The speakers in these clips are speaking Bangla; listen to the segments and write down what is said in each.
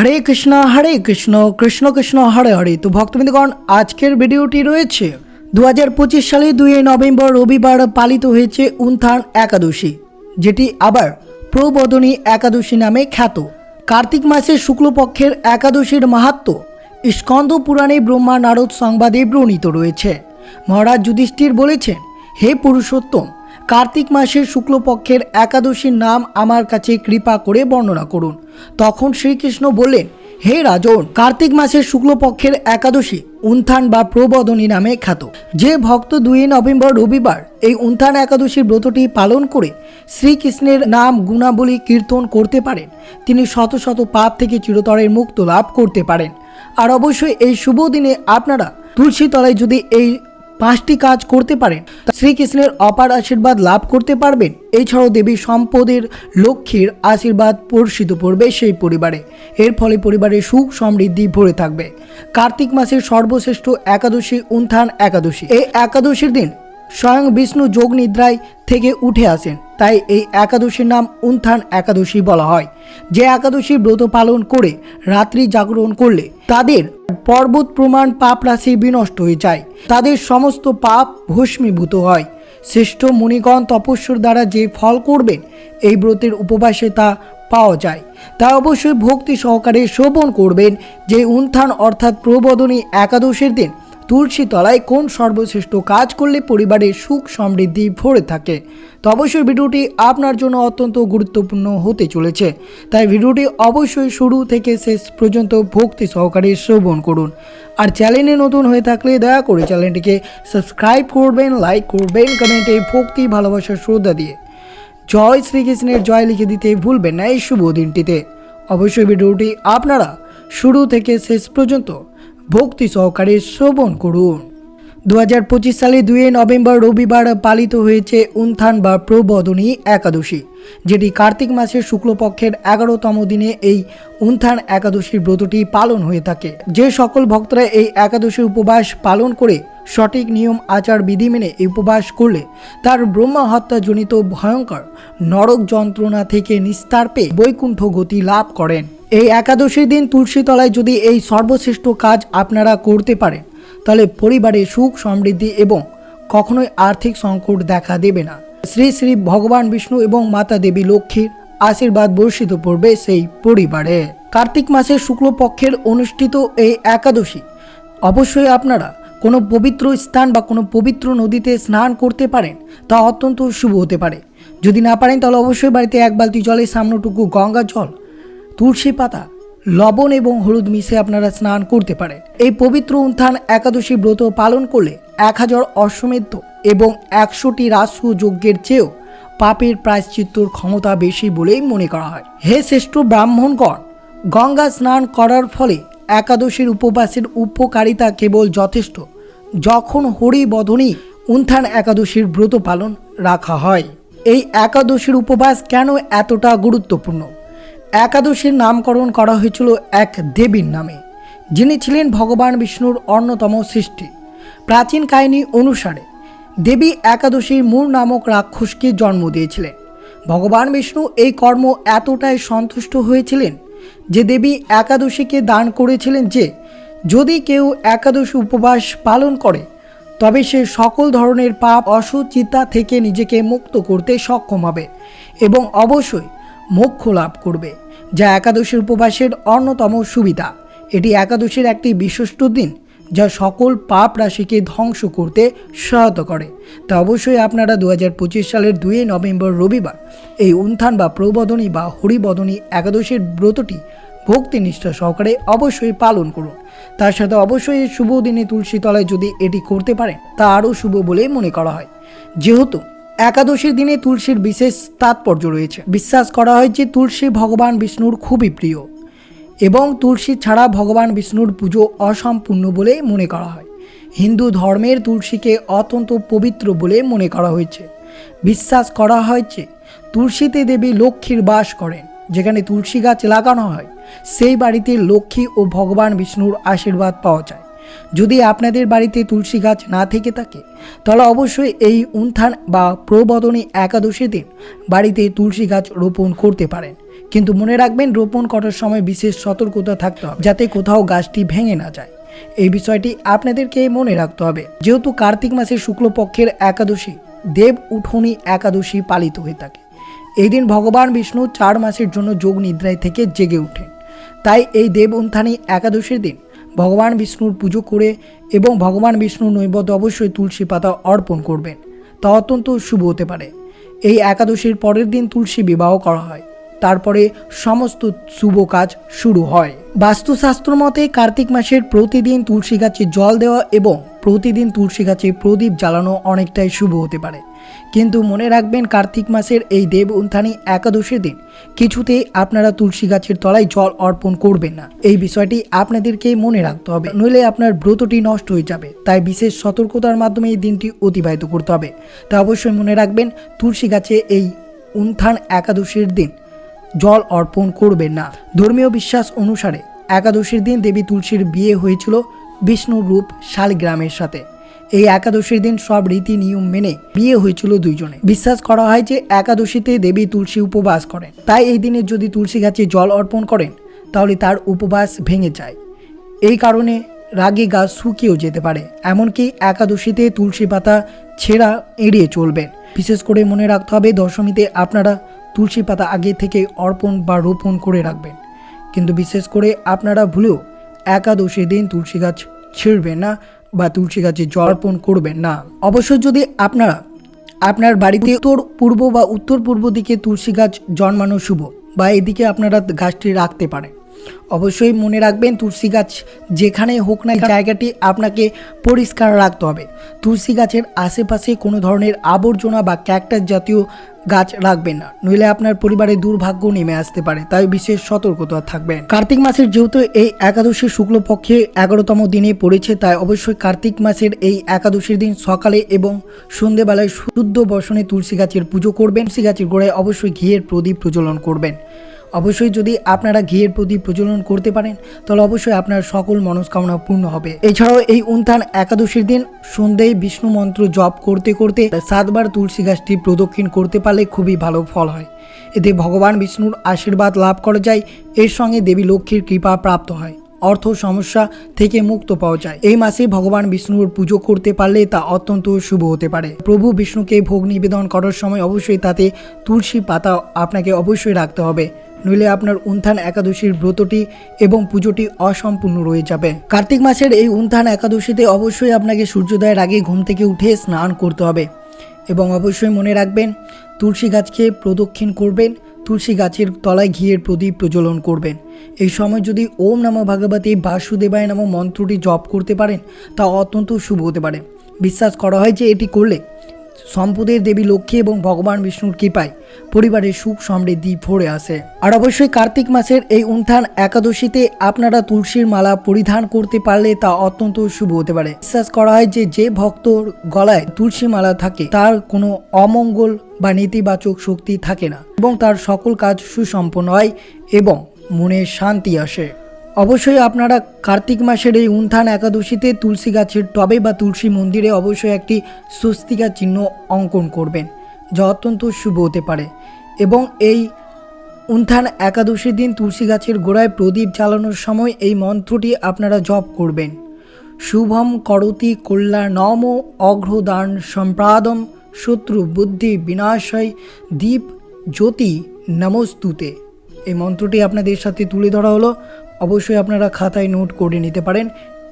হরে কৃষ্ণ হরে কৃষ্ণ কৃষ্ণ কৃষ্ণ, হরে হরে। তো ভক্তবৃন্দগণ, আজকের ভিডিওটি রয়েছে দু হাজার পঁচিশ সালে দুই নভেম্বর রবিবার পালিত হয়েছে উত্থান একাদশী, যেটি আবার প্রবোধনী একাদশী নামে খ্যাত। কার্তিক মাসের শুক্লপক্ষের একাদশীর মাহাত্ম স্কন্দ পুরাণে ব্রহ্মা নারদ সংবাদে বর্ণিত রয়েছে। মহারাজ যুধিষ্ঠির বলেছেন, হে পুরুষোত্তম কার্তিক মাসের শুক্লপক্ষের একাদশীর নাম আমার কাছে কৃপা করে বর্ণনা করুন। তখন শ্রীকৃষ্ণ বললেন, হে রাজন, কার্তিক মাসের শুক্লপক্ষের একাদশী উন্থান বা প্রবদনী নামে খ্যাত। যে ভক্ত দুই নভেম্বর রবিবার এই উন্থান একাদশীর ব্রতটি পালন করে শ্রীকৃষ্ণের নাম গুণাবলী কীর্তন করতে পারেন, তিনি শত শত পাপ থেকে চিরতরের মুক্ত লাভ করতে পারেন। আর অবশ্যই এই শুভ দিনে আপনারা তুলসী তলায় যদি এই পাঁচটি কাজ করতে পারেন। শ্রীকৃষ্ণের অপার আশীর্বাদ লাভ করতে পারবেন। এছাড়াও দেবী সম্পদের লক্ষ্মীর আশীর্বাদ বর্ষিত পড়বে সেই পরিবারে। এর ফলে পরিবারে সুখ সমৃদ্ধি ভরে থাকবে। কার্তিক মাসের সর্বশ্রেষ্ঠ একাদশী উন্থান একাদশী। এই একাদশীর দিন স্বয়ং বিষ্ণু যোগ নিদ্রায় থেকে উঠে আসেন। তাই এই একাদশীর নাম উন্থান একাদশী বলা হয়। যে একাদশী ব্রত পালন করে রাত্রি জাগরণ করলে তাদের পর্বত প্রমাণ পাপ রাশি বিনষ্ট হয়ে যায়। তাদের সমস্ত পাপ ভস্মীভূত হয়। শ্রেষ্ঠ মুনিগণ তপস্যর দ্বারা যে ফল করবেন, এই ব্রতের উপবাসে তা পাওয়া যায়। তা অবশ্যই ভক্তি সহকারে শোভন করবেন। যে উন্থান অর্থাৎ প্রবোধনী একাদশীর দিন তুলসী তলায় কোন সর্বশ্রেষ্ঠ কাজ করলে পরিবারের সুখ সমৃদ্ধি ভরে থাকে? তো অবশ্যই ভিডিওটি আপনার জন্য অত্যন্ত গুরুত্বপূর্ণ হতে চলেছে। তাই ভিডিওটি অবশ্যই শুরু থেকে শেষ পর্যন্ত ভক্তি সহকারে শ্রবণ করুন। আর চ্যানেলে নতুন হয়ে থাকলে দয়া করে চ্যানেলটিকে সাবস্ক্রাইব করবেন, লাইক করবেন, কমেন্টে ভক্তি ভালোবাসার শ্রদ্ধা দিয়ে। জয় শ্রীকৃষ্ণের জয় লিখে দিতে ভুলবেন না এই শুভ দিনটিতে। অবশ্যই ভিডিওটি আপনারা শুরু থেকে শেষ পর্যন্ত ভক্তি সহকারে শ্রবণ করুন। দু হাজার পঁচিশ সালে দুই নভেম্বর রবিবার পালিত হয়েছে উন্থান বা প্রবোধনী একাদশী, যেটি কার্তিক মাসের শুক্লপক্ষের এগারোতম দিনে এই উন্থান একাদশীর ব্রতটি পালন হয়ে থাকে। যে সকল ভক্তরা এই একাদশীর উপবাস পালন করে সঠিক নিয়ম, আচার, বিধি মেনে উপবাস করলে তার ব্রহ্মা হত্যাজনিত ভয়ঙ্কর নরক যন্ত্রণা থেকে নিস্তার পেয়ে বৈকুণ্ঠ গতি লাভ করেন। এই একাদশীর দিন তুলসী তলায় যদি এই সর্বশ্রেষ্ঠ কাজ আপনারা করতে পারেন, তাহলে পরিবারে সুখ, সমৃদ্ধি এবং কখনোই আর্থিক সংকট দেখা দেবে না। শ্রী শ্রী ভগবান বিষ্ণু এবং মাতা দেবী লক্ষ্মীর আশীর্বাদ বর্ষিত পড়বে সেই পরিবারে। কার্তিক মাসের শুক্লপক্ষের অনুষ্ঠিত এই একাদশী, অবশ্যই আপনারা কোনো পবিত্র স্থান বা কোনো পবিত্র নদীতে স্নান করতে পারেন, তা অত্যন্ত শুভ হতে পারে। যদি না পারেন, তাহলে অবশ্যই বাড়িতে এক বালতি জলের সামনেটুকু গঙ্গা জল তুলসী পাতা, লবণ এবং হলুদ মিশে আপনারা স্নান করতে পারেন। এই পবিত্র উত্থান একাদশী ব্রত পালন করলে এক হাজার অশ্বমেধ এবং একশোটি রাষ্ট্র যজ্ঞের চেয়েও পাপের প্রায়শ্চিত্তর ক্ষমতা বেশি বলেই মনে করা হয়। হে শ্রেষ্ঠ ব্রাহ্মণগণ, গঙ্গা স্নান করার ফলে একাদশীর উপবাসের উপকারিতা কেবল যথেষ্ট। যখন হরিবদনী উন্থান একাদশীর ব্রত পালন রাখা হয়, এই একাদশীর উপবাস কেন এতটা গুরুত্বপূর্ণ? একাদশীর নামকরণ করা হয়েছিল এক দেবীর নামে, যিনি ছিলেন ভগবান বিষ্ণুর অন্যতম সৃষ্টি। প্রাচীন কাহিনী অনুসারে, দেবী একাদশীর মূল নামক রাক্ষসকে জন্ম দিয়েছিলেন। ভগবান বিষ্ণু এই কর্ম এতটাই সন্তুষ্ট হয়েছিলেন যে দেবী একাদশীকে দান করেছিলেন যে, যদি কেউ একাদশী উপবাস পালন করে, তবে সে সকল ধরনের পাপ অসুচিতা থেকে নিজেকে মুক্ত করতে সক্ষম হবে এবং অবশ্যই মোক্ষ লাভ করবে, যা একাদশীর উপবাসের অন্যতম সুবিধা। এটি একাদশীর একটি বিশিষ্ট দিন, যা সকল পাপ রাশিকে ধ্বংস করতে সহায়তা করে। তা অবশ্যই আপনারা দু হাজার পঁচিশ সালের দুই নভেম্বর রবিবার এই উন্থান বা প্রবদনী বা হরিবদনী একাদশীর ব্রতটি ভক্তি নিষ্ঠা সহকারে অবশ্যই পালন করুন। তার সাথে অবশ্যই এই শুভ দিনে তুলসী তলায় যদি এটি করতে পারেন, তা আরও শুভ বলে মনে করা হয়। যেহেতু একাদশীর দিনে তুলসীর বিশেষ তাৎপর্য রয়েছে। বিশ্বাস করা হয় যে তুলসী ভগবান বিষ্ণুর খুবই প্রিয় এবং তুলসী ছাড়া ভগবান বিষ্ণুর পুজো অসম্পূর্ণ বলে মনে করা হয়। হিন্দু ধর্মের তুলসীকে অত্যন্ত পবিত্র বলে মনে করা হয়েছে। বিশ্বাস করা হয় যে তুলসীতে দেবী লক্ষ্মীর বাস করেন, যেখানে তুলসী গাছ লাগানো হয়। সেই বাড়িতে লক্ষ্মী ও ভগবান বিষ্ণুর আশীর্বাদ পাওয়া যায়। যদি আপনাদের বাড়িতে তুলসী গাছ না থেকে থাকে, তাহলে অবশ্যই এই উন্থান বা প্রবদনী একাদশী দিন বাড়িতে তুলসী গাছ রোপণ করতে পারেন। কিন্তু মনে রাখবেন, রোপণ করার সময় বিশেষ সতর্কতা থাকতে হবে, যাতে কোথাও গাছটি ভেঙে না যায়। এই বিষয়টি আপনাদেরকে মনে রাখতে হবে। যেহেতু কার্তিক মাসের শুক্লপক্ষের একাদশী, দেব উঠোনি একাদশী পালিত হয়ে থাকে। এই দিন ভগবান বিষ্ণু চার মাসের জন্য যোগ নিদ্রায় থেকে জেগে ওঠেন। তাই এই দেব উত্থানী একাদশীর দিন ভগবান বিষ্ণুর পুজো করে এবং ভগবান বিষ্ণুর নৈবদ্য অবশ্যই তুলসী পাতা অর্পণ করবেন। তা অত্যন্ত শুভ হতে পারে। এই একাদশীর পরের দিন তুলসী বিবাহ করা হয়। তারপরে সমস্ত শুভ কাজ শুরু হয়। বাস্তুশাস্ত্র মতে কার্তিক মাসের প্রতিদিন তুলসী গাছে জল দেওয়া এবং প্রতিদিন তুলসী গাছে প্রদীপ জ্বালানো অনেকটাই শুভ হতে পারে। কিন্তু মনে রাখবেন, কার্তিক মাসের এই দেব উত্থানী একাদশীর দিন। কিছুতেই আপনারা তুলসী গাছের তলায় জল অর্পণ করবেন না। এই বিষয়টি আপনাদেরকে মনে রাখতে হবে। নইলে আপনার ব্রতটি নষ্ট হয়ে যাবে। তাই বিশেষ সতর্কতার মাধ্যমে এই দিনটি অতিবাহিত করতে হবে। তা অবশ্যই মনে রাখবেন, তুলসী গাছে এই উন্থান একাদশীর দিন জল অর্পণ করবেন না। ধর্মীয় বিশ্বাস অনুসারে একাদশীর দিন দেবী তুলসীর বিয়ে হয়েছিল। বিষ্ণুর রূপ শালিগ্রামের সাথে। এই একাদশীর দিন সব রীতি নিয়ম মেনে বিয়ে হয়েছিল দুইজনে। বিশ্বাস করা হয় যে একাদশীতে দেবী তুলসী উপবাস করেন। তাই এই দিনে যদি তুলসী গাছে জল অর্পণ করেন, তাহলে তার উপবাস ভেঙে যায়। এই কারণে রাগে গাছ শুকিয়েও যেতে পারে। এমনকি একাদশীতে তুলসী পাতা ছেঁড়া এড়িয়ে চলবেন। বিশেষ করে মনে রাখতে হবে, দশমীতে আপনারা তুলসী পাতা আগে থেকে অর্পণ বা রোপণ করে রাখবেন। কিন্তু বিশেষ করে আপনারা ভুলেও একাদশীর দিন তুলসী গাছ ছিঁড়বেন না বা তুলসী গাছে জলপণ করবেন না। অবশ্য যদি আপনারা আপনার বাড়িতে উত্তর, পূর্ব বা উত্তর পূর্ব দিকে তুলসী গাছ জন্মানো শুভ বা এদিকে আপনারা গাছটি রাখতে পারেন। অবশ্যই মনে রাখবেন, তুলসী গাছ যেখানে হোক না জায়গাটি আপনাকে পরিষ্কার রাখতে হবে। তুলসী গাছের আশেপাশে কোনো ধরনের আবর্জনা বা ক্যাকটাস জাতীয় গাছ রাখবেন না। নইলে আপনার পরিবারে দুর্ভাগ্য নেমে আসতে পারে, তাই বিশেষ সতর্কতা থাকবেন। কার্তিক মাসের যেহেতু এই একাদশী শুক্লপক্ষে এগারোতম দিনে পড়েছে, তাই অবশ্যই কার্তিক মাসের এই একাদশীর দিন সকালে এবং সন্ধেবেলায় শুদ্ধ বসনে তুলসী গাছের পুজো করবেন। তুলসী গাছের গোড়ায় অবশ্যই ঘিয়ের প্রদীপ প্রজ্বলন করবেন। অবশ্যই যদি আপনারা ঘিয়ের প্রতি প্রজ্বলন করতে পারেন, তাহলে অবশ্যই আপনার সকল মনস্কামনা পূর্ণ হবে। এছাড়াও এই উত্থান একাদশীর দিন সন্ধ্যায় বিষ্ণু মন্ত্র জপ করতে করতে সাতবার তুলসী গাছটি প্রদক্ষিণ করতে পারলে খুবই ভালো ফল হয়। এতে ভগবান বিষ্ণুর আশীর্বাদ লাভ করা যায়, এর সঙ্গে দেবী লক্ষ্মীর কৃপা প্রাপ্ত হয়, অর্থ সমস্যা থেকে মুক্ত পাওয়া যায়। এই মাসে ভগবান বিষ্ণুর পুজো করতে পারলে তা অত্যন্ত শুভ হতে পারে। প্রভু বিষ্ণুকে ভোগ নিবেদন করার সময় অবশ্যই তাতে তুলসী পাতা আপনাকে অবশ্যই রাখতে হবে। নইলে আপনার উন্থান একাদশীর ব্রতটি এবং পুজোটি অসম্পূর্ণ রয়ে যাবে। কার্তিক মাসের এই উন্থান একাদশীতে অবশ্যই আপনাকে সূর্যোদয়ের আগে ঘুম থেকে উঠে স্নান করতে হবে এবং অবশ্যই মনে রাখবেন, তুলসী গাছকে প্রদক্ষিণ করবেন, তুলসী গাছের তলায় ঘিয়ের প্রদীপ প্রজ্বলন করবেন। এই সময় যদি ওম নম ভাগবতী বাসুদেবায় নাম মন্ত্রটি জপ করতে পারেন, তা অত্যন্ত শুভ হতে পারে। বিশ্বাস করা হয় যে এটি করলে সম্পদের দেবী লক্ষ্মী এবং ভগবান বিষ্ণুর কৃপায় পরিবারের সুখ সমৃদ্ধি ভরে আসে। আর অবশ্যই কার্তিক মাসের এই উন্থান একাদশীতে আপনারা তুলসীর মালা পরিধান করতে পারলে তা অত্যন্ত শুভ হতে পারে। বিশ্বাস করা হয় যে যে ভক্তর গলায় তুলসী মালা থাকে, তার কোনো অমঙ্গল বা নেতিবাচক শক্তি থাকে না এবং তার সকল কাজ সুসম্পন্ন হয় এবং মনে শান্তি আসে। অবশ্যই আপনারা কার্তিক মাসের এই উন্থান একাদশীতে তুলসী গাছের টবে বা তুলসী মন্দিরে অবশ্যই একটি স্বস্তিকা চিহ্ন অঙ্কন করবেন, যা অত্যন্ত শুভ হতে পারে। এবং এই উন্থান একাদশীর দিন তুলসী গাছের গোড়ায় প্রদীপ জ্বালানোর সময় এই মন্ত্রটি আপনারা জপ করবেন। শুভম করতি কল্যাণম অগ্রদান সম্প্রাদম শত্রু বুদ্ধি বিনাশয় দীপ জ্যোতি নমস্তুতে। এই মন্ত্রটি আপনাদের সাথে তুলে ধরা হলো। অবশ্যই আপনারা খাতায় নোট করে নিতে পারেন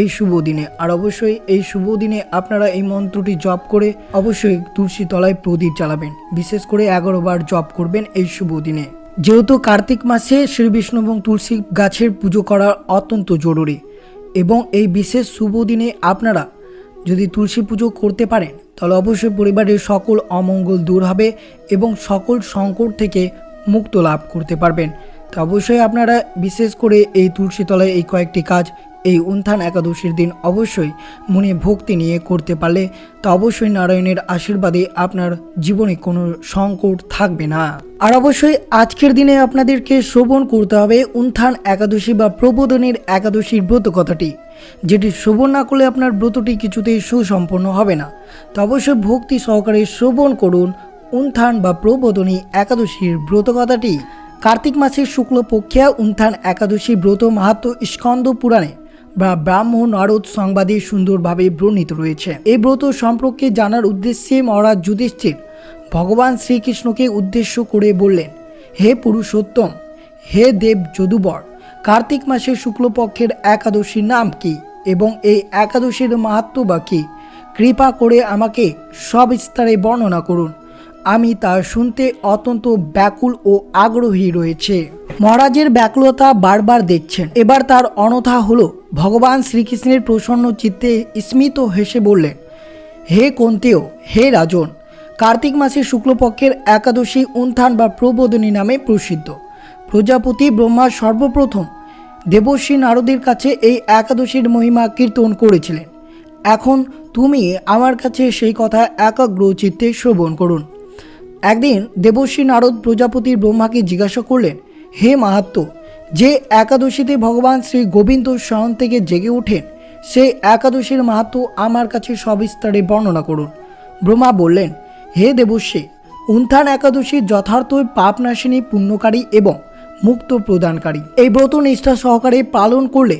এই শুভ দিনে। আর অবশ্যই এই শুভ দিনে আপনারা এই মন্ত্রটি জপ করে অবশ্যই তুলসী তলায় প্রদীপ জ্বালাবেন। বিশেষ করে এগারো বার জপ করবেন এই শুভ দিনে। যেহেতু কার্তিক মাসে শ্রী বিষ্ণু এবং তুলসী গাছের পুজো করা অত্যন্ত জরুরি এবং এই বিশেষ শুভ দিনে আপনারা যদি তুলসী পুজো করতে পারেন, তাহলে অবশ্যই পরিবারের সকল অমঙ্গল দূর হবে এবং সকল সংকট থেকে মুক্ত লাভ করতে পারবেন। তো অবশ্যই আপনারা বিশেষ করে এই তুলসী তলায় এই কয়েকটি কাজ, এই উন্থান একাদশীর দিন অবশ্যই মনে ভক্তি নিয়ে করতে পারলে তো অবশ্যই নারায়ণের আশীর্বাদে আপনার জীবনে কোনো সংকট থাকবে না। আর অবশ্যই আজকের দিনে আপনাদেরকে শ্রবণ করতে হবে উন্থান একাদশী বা প্রবোধনের একাদশীর ব্রত কথাটি, যেটি শ্রবণ না করলে আপনার ব্রতটি কিছুতেই সুসম্পন্ন হবে না। তো অবশ্যই ভক্তি সহকারে শ্রবণ করুন উন্থান বা প্রবোধনী একাদশীর ব্রত কথাটি। কার্তিক মাসের শুক্লপক্ষে উন্থান একাদশী ব্রত মাহাত্ম স্কন্দ পুরাণে বা ব্রাহ্ম নারদ সংবাদে সুন্দরভাবে বর্ণিত রয়েছে। এই ব্রত সম্পর্কে জানার উদ্দেশ্যে মহারাজ যুধিষ্ঠির ভগবান শ্রীকৃষ্ণকে উদ্দেশ্য করে বললেন, হে পুরুষোত্তম, হে দেব যদুবর, কার্তিক মাসের শুক্লপক্ষের একাদশীর নাম কি এবং এই একাদশীর মাহাত্ম বা কি? কৃপা করে আমাকে সব সবিস্তারে বর্ণনা করুন। আমি তা শুনতে অত্যন্ত ব্যাকুল ও আগ্রহী রয়েছে। মহারাজের ব্যাকুলতা বারবার দেখছেন। এবার তার অনথা হলো, ভগবান শ্রীকৃষ্ণের প্রসন্ন চিত্তে স্মিত হেসে বললেন, হে কন্তেয় হে রাজন, কার্তিক মাসের শুক্লপক্ষের একাদশী উন্থান বা প্রবোধনী নামে প্রসিদ্ধ। প্রজাপতি ব্রহ্মা সর্বপ্রথম দেবশ্রী নারদের কাছে এই একাদশীর মহিমা কীর্তন করেছিলেন। এখন তুমি আমার কাছে সেই কথা একাগ্র চিত্তে শ্রবণ করুন। একদিন দেবশ্রী নারদ প্রজাপতির ব্রহ্মাকে জিজ্ঞাসা করলেন, হে মাহাত্ম, যে একাদশীতে ভগবান শ্রী গোবিন্দ শয়ন থেকে জেগে ওঠেন, সেই একাদশীর মাহাত্ম আমার কাছে সবিস্তারে বর্ণনা করুন। ব্রহ্মা বললেন, হে দেবশ্রী উন্থান একাদশী যথার্থই পাপনাশিনী, পুণ্যকারী এবং মুক্ত প্রদানকারী। এই ব্রত নিষ্ঠা সহকারে পালন করলে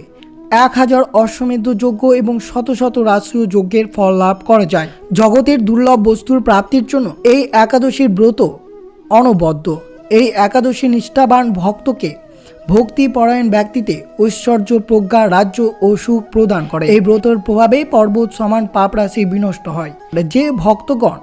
এক হাজার অশ্বমেধ যজ্ঞ এবং শত শত রাষ্ট্রীয় যজ্ঞের ফল লাভ করা যায়। জগতের দুর্লভ বস্তুর প্রাপ্তির জন্য এই একাদশীর ব্রত অনবদ্য। এই একাদশী নিষ্ঠাবান ভক্তকে ভক্তি পরায়ণ ব্যক্তিতে ঐশ্বর্য, প্রজ্ঞা, রাজ্য ও সুখ প্রদান করে। এই ব্রতর প্রভাবে পর্বত সমান পাপ রাশি বিনষ্ট হয়। যে ভক্তগণ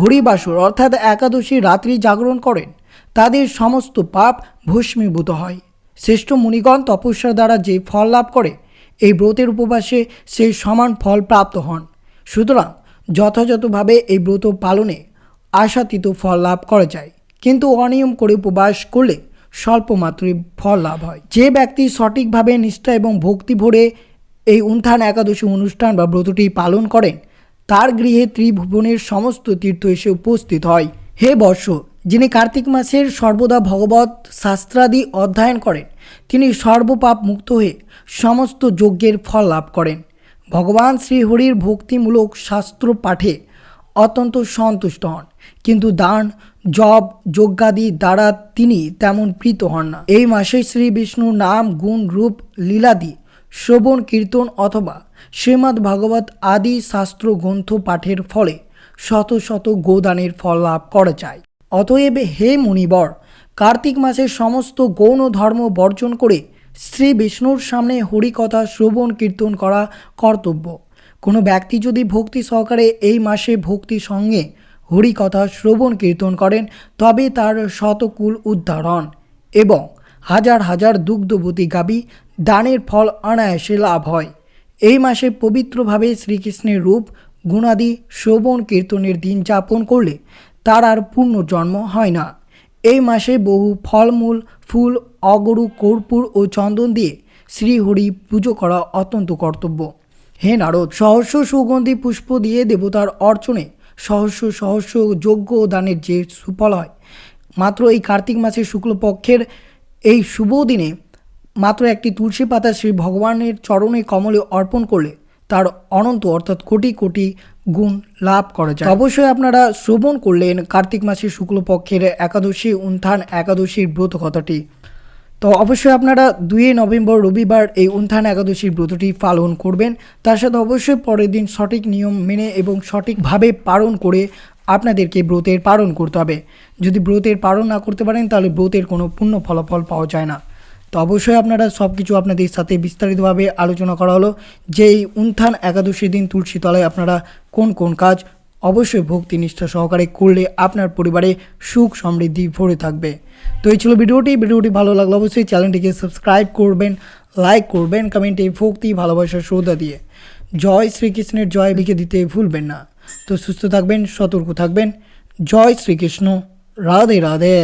হরিবাসর অর্থাৎ একাদশী রাত্রি জাগরণ করেন, তাদের সমস্ত পাপ ভস্মীভূত হয়। শ্রেষ্ঠ মুনিগণ তপস্যার দ্বারা যে ফল লাভ করে এই ব্রতের উপবাসে সেই সমান ফল প্রাপ্ত হন। সুতরাং যথাযথভাবে এই ব্রত পালনে আশাতীত ফল লাভ করা যায়। কিন্তু অনিয়ম করে উপবাস করলে স্বল্প মাত্রই ফল লাভ হয়। যে ব্যক্তি সঠিকভাবে নিষ্ঠা এবং ভক্তি ভরে এই উন্থান একাদশী অনুষ্ঠান বা ব্রতটি পালন করেন, তার গৃহে ত্রিভুবনের সমস্ত তীর্থ এসে উপস্থিত হয়। হে বর্ষ যিনি কার্তিক মাসের সর্বদা ভগবত শাস্ত্রাদি অধ্যয়ন করেন, তিনি সর্বপাপ মুক্ত হয়ে সমস্ত যজ্ঞের ফল লাভ করেন। ভগবান শ্রীহরির ভক্তিমূলক শাস্ত্র পাঠে অত্যন্ত সন্তুষ্ট হন, কিন্তু দান জব যজ্ঞাদি দ্বারা তিনি তেমন প্রীত হন না। এই মাসে শ্রী বিষ্ণুর নাম, গুণ, রূপ, লীলাদি, শ্রবণ, কীর্তন অথবা শ্রীমদ্ ভাগবত আদি শাস্ত্র গ্রন্থ পাঠের ফলে শত শত গোদানের ফল লাভ করা যায়। অতএব হে মুনিবর, কার্তিক মাসের সমস্ত গৌণ ধর্ম বর্জন করে শ্রী বিষ্ণুর সামনে হরিকথা, শ্রবণ, কীর্তন করা কর্তব্য। কোনো ব্যক্তি যদি ভক্তি সহকারে এই মাসে ভক্তি সঙ্গে হরিকথা, শ্রবণ, কীর্তন করেন, তবে তার শতকুল উদ্ধার হন এবং হাজার হাজার দুগ্ধবতী গাবি দানের ফল অনায়াসে লাভ হয়। এই মাসে পবিত্রভাবে শ্রীকৃষ্ণের রূপ, গুণাদি, শ্রবণ, কীর্তনের দিন যাপন করলে তার আর পূর্ণ জন্ম হয় না। এই মাসে বহু ফলমূল, ফুল, অগরু, কর্পূর ও চন্দন দিয়ে শ্রীহরি পুজো করা অত্যন্ত কর্তব্য। হে নারদ, সহস্র সুগন্ধি পুষ্প দিয়ে দেবতার অর্চনে সহস্র সহস্র যজ্ঞ দানের যে সুফল হয়, মাত্র এই কার্তিক মাসের শুক্লপক্ষের এই শুভ দিনে মাত্র একটি তুলসী পাতা শ্রী ভগবানের চরণে কমলে অর্পণ করলে তার অনন্ত অর্থাৎ কোটি কোটি গুণ লাভ করা যায়। অবশ্যই আপনারা শ্রবণ করলেন কার্তিক মাসের শুক্লপক্ষের একাদশী উন্থান একাদশীর ব্রত কথাটি। তো অবশ্যই আপনারা দুই নভেম্বর রবিবার এই উন্থান একাদশীর ব্রতটি পালন করবেন। তার সাথে অবশ্যই পরের দিন সঠিক নিয়ম মেনে এবং সঠিকভাবে পালন করে আপনাদেরকে ব্রতের পালন করতে হবে। যদি ব্রতের পালন না করতে পারেন, তাহলে ব্রতের কোনো পূর্ণ ফলাফল পাওয়া যায় না। তো অবশ্যই আপনারা সব কিছু আপনাদের সাথে বিস্তারিতভাবে আলোচনা করা হলো যে এই উন্থান একাদশীর দিন তুলসী তলায় আপনারা কোন কোন কাজ অবশ্যই ভক্তি নিষ্ঠা সহকারে করলে আপনার পরিবারে সুখ সমৃদ্ধি ভরে থাকবে। তো এই ছিল ভিডিওটি ভিডিওটি ভালো লাগল অবশ্যই চ্যানেলটিকে সাবস্ক্রাইব করবেন, লাইক করবেন কমেন্টে ভক্তি ভালোবাসার শ্রদ্ধা দিয়ে। জয় শ্রীকৃষ্ণের জয় লিখে দিতে ভুলবেন না। তো সুস্থ থাকবেন, সতর্ক থাকবেন। জয় শ্রীকৃষ্ণ, রাধে রাধে।